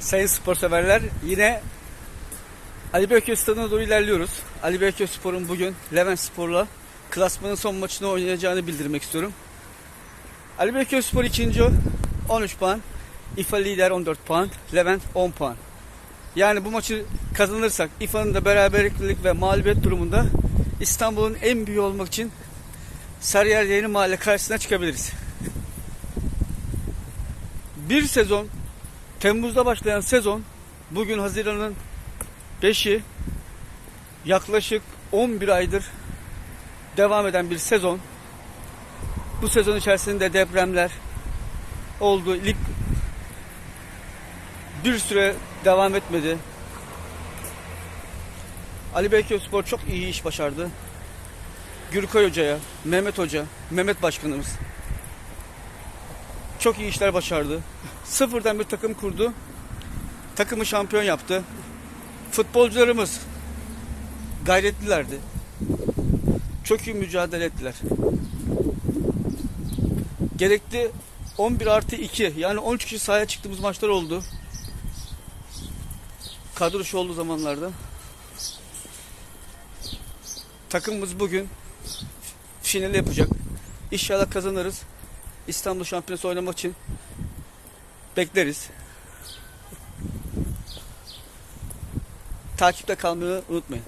Sayın spor severler yine Ali Beyköy stadına doğru ilerliyoruz. Ali Beyköy Spor'un bugün Levent Spor'la klasmanın son maçını oynayacağını bildirmek istiyorum. Ali Beyköy Spor ikinci 13 puan. İFA lider 14 puan. Levent 10 puan. Yani bu maçı kazanırsak İFA'nın da beraberlik ve mağlubiyet durumunda İstanbul'un en büyüğü olmak için Sarıyer Yeni Mahalle karşısına çıkabiliriz. Bir sezon Temmuz'da başlayan sezon bugün Haziran'ın 5'i yaklaşık 11 aydır devam eden bir sezon. Bu sezon içerisinde depremler oldu. Lig bir süre devam etmedi. Ali Beyköy Spor çok iyi iş başardı. Gürkoy Hoca'ya, Mehmet Hoca, Mehmet Başkanımız çok iyi işler başardı. Sıfırdan bir takım kurdu. Takımı şampiyon yaptı. Futbolcularımız gayretlilerdi. Çok iyi mücadele ettiler. Gerekli 11 artı 2 yani 13 kişi sahaya çıktığımız maçlar oldu. Kadro şu olduğu zamanlarda. Takımımız bugün finali yapacak. İnşallah kazanırız. İstanbul Şampiyonası oynamak için bekleriz. Takipte kalmayı unutmayın.